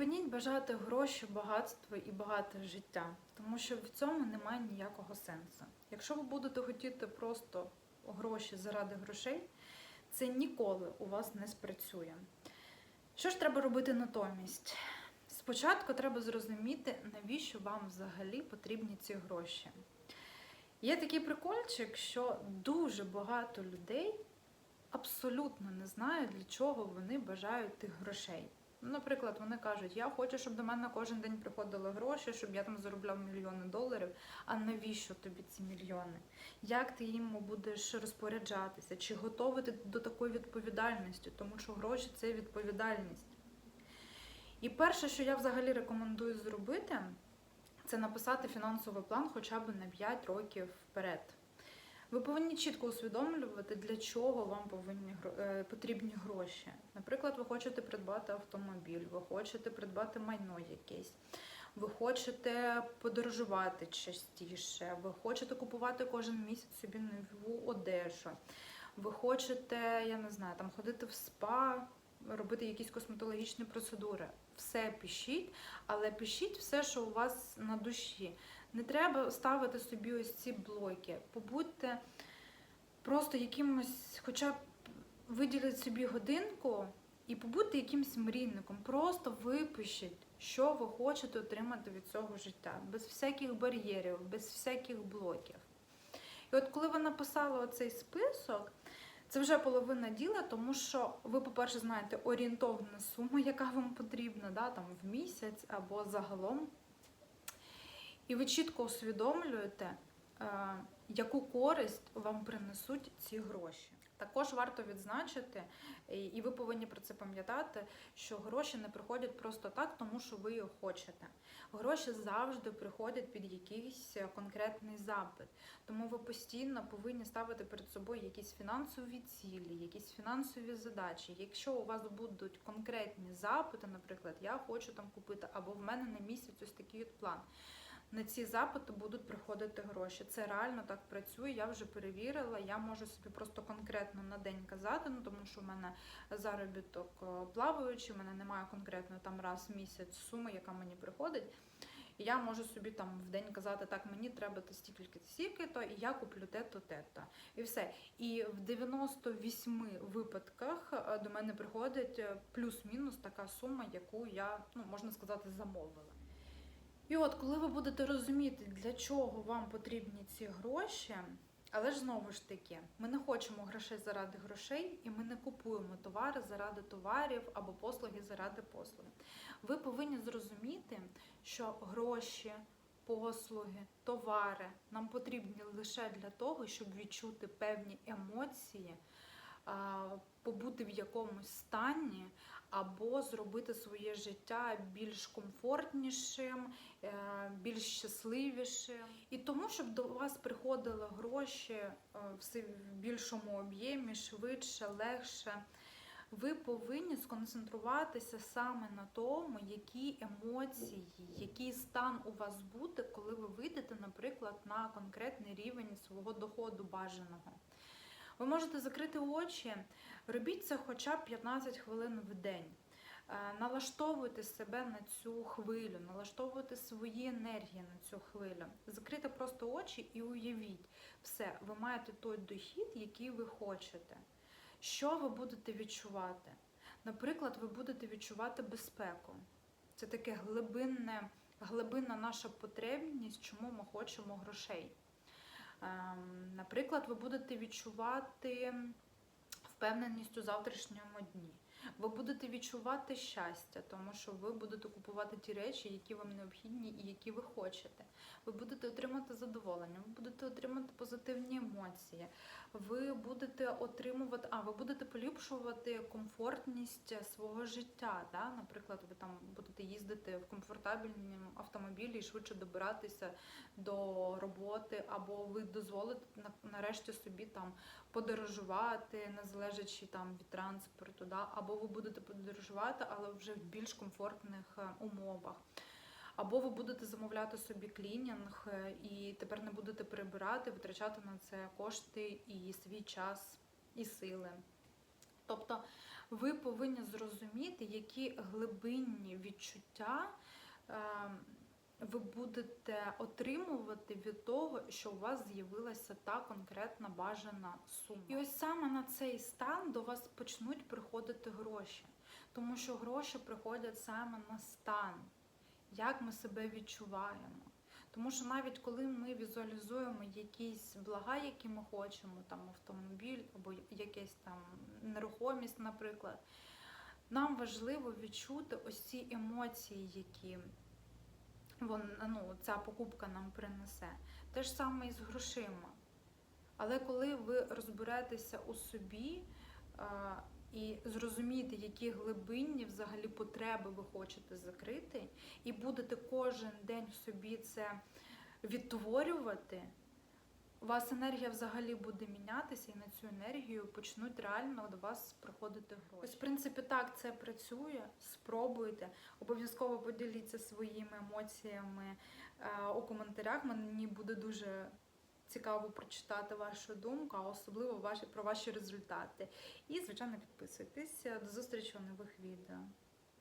Припиніть бажати гроші, багатство і багате життя, тому що в цьому немає ніякого сенсу. Якщо ви будете хотіти просто гроші заради грошей, це ніколи у вас не спрацює. Що ж треба робити натомість? Спочатку треба зрозуміти, навіщо вам взагалі потрібні ці гроші. Є такий прикольчик, що дуже багато людей абсолютно не знають, для чого вони бажають тих грошей. Наприклад, вони кажуть, я хочу, щоб до мене кожен день приходили гроші, щоб я там заробляв мільйони доларів. А навіщо тобі ці мільйони? Як ти їм будеш розпоряджатися? Чи готовий ти до такої відповідальності? Тому що гроші це відповідальність. І перше, що я взагалі рекомендую зробити, це написати фінансовий план хоча б на 5 років вперед. Ви повинні чітко усвідомлювати, для чого вам повинні е, потрібні гроші. Наприклад, ви хочете придбати автомобіль, ви хочете придбати майно якесь, ви хочете подорожувати частіше, ви хочете купувати кожен місяць собі нову одежу, ви хочете, я не знаю, там ходити в спа, робити якісь косметологічні процедури. Все пишіть, але пишіть все, що у вас на душі. Не треба ставити собі ось ці блоки. Побудьте просто якимось, хоча б виділіть собі годинку і побудьте якимось мрійником. Просто випишіть, що ви хочете отримати від цього життя, без всяких бар'єрів, без всяких блоків. І от коли ви написали оцей список, це вже половина діла, тому що ви, по-перше, знаєте орієнтовну суму, яка вам потрібна, да, там в місяць або загалом. І ви чітко усвідомлюєте, е, яку користь вам принесуть ці гроші. Також варто відзначити, і ви повинні про це пам'ятати, що гроші не приходять просто так, тому що ви їх хочете. Гроші завжди приходять під якийсь конкретний запит. Тому ви постійно повинні ставити перед собою якісь фінансові цілі, якісь фінансові задачі. Якщо у вас будуть конкретні запити, наприклад, я хочу там купити, або в мене на місяць ось такий от план. На ці запити будуть приходити гроші. Це реально так працює. Я вже перевірила. Я можу собі просто конкретно на день казати, ну тому що в мене заробіток е, плаваючий, в мене немає конкретно там раз в місяць суми, яка мені приходить. І я можу собі там в день казати, так, мені треба то стільки стільки то і я куплю те-то, те-то. І все. І в 98 випадках е, до мене приходить е, плюс-мінус така сума, яку я, ну можна сказати, замовила. І от, коли ви будете розуміти, для чого вам потрібні ці гроші, але ж знову ж таки, ми не хочемо грошей заради грошей, і ми не купуємо товари заради товарів або послуги заради послуги. Ви повинні зрозуміти, що гроші, послуги, товари нам потрібні лише для того, щоб відчути певні емоції, побути в якомусь стані, або зробити своє життя більш комфортнішим, е, більш щасливішим. І тому, щоб до вас приходили гроші е, в більшому об'ємі, швидше, легше. Ви повинні сконцентруватися саме на тому, які емоції, який стан у вас буде, коли ви вийдете, наприклад, на конкретний рівень свого доходу бажаного. Ви можете закрити очі, робіть це хоча б 15 хвилин в день. Е, Налаштовуйте себе на цю хвилю, налаштовуйте свої енергії на цю хвилю. Закрийте просто очі і уявіть, все, ви маєте той дохід, який ви хочете. Що ви будете відчувати? Наприклад, ви будете відчувати безпеку. Це таке глибинне, глибинна наша потребність, чому ми хочемо грошей. Ем, Наприклад, ви будете відчувати впевненість у завтрашньому дні. Ви будете відчувати щастя, тому що ви будете купувати ті речі, які вам необхідні і які ви хочете. Ви будете отримати задоволення, ви будете отримати позитивні емоції. Ви будете отримувати, а ви будете поліпшувати комфортність свого життя. Да? Наприклад, ви там будете їздити в комфортабельному автомобілі і швидше добиратися до роботи, або ви дозволите нарешті собі там подорожувати, не залежачи там від транспорту, да? або ви будете подорожувати, але вже в більш комфортних е, умовах. Або ви будете замовляти собі клінінг е, і тепер не будете прибирати, витрачати на це кошти і свій час, і сили. Тобто ви повинні зрозуміти, які глибинні відчуття е, ви будете отримувати від того, що у вас з'явилася та конкретна бажана сума. І ось саме на цей стан до вас почнуть приходити гроші, тому що гроші приходять саме на стан, як ми себе відчуваємо. Тому що навіть коли ми візуалізуємо якісь блага, які ми хочемо, там автомобіль або якась там нерухомість, наприклад, нам важливо відчути ось ці емоції, які вон, ну, ця покупка нам принесе. Те ж саме і з грошима. Але коли ви розберетеся у собі е, і зрозумієте, які глибинні взагалі потреби ви хочете закрити, і будете кожен день собі це відтворювати, у вас енергія взагалі буде мінятися, і на цю енергію почнуть реально до вас приходити гроші. Ось, в принципі, так це працює. Спробуйте. Обов'язково поділіться своїми емоціями е, у коментарях. Мені буде дуже цікаво прочитати вашу думку, а особливо ваші, про ваші результати. І, звичайно, підписуйтесь. До зустрічі у нових відео.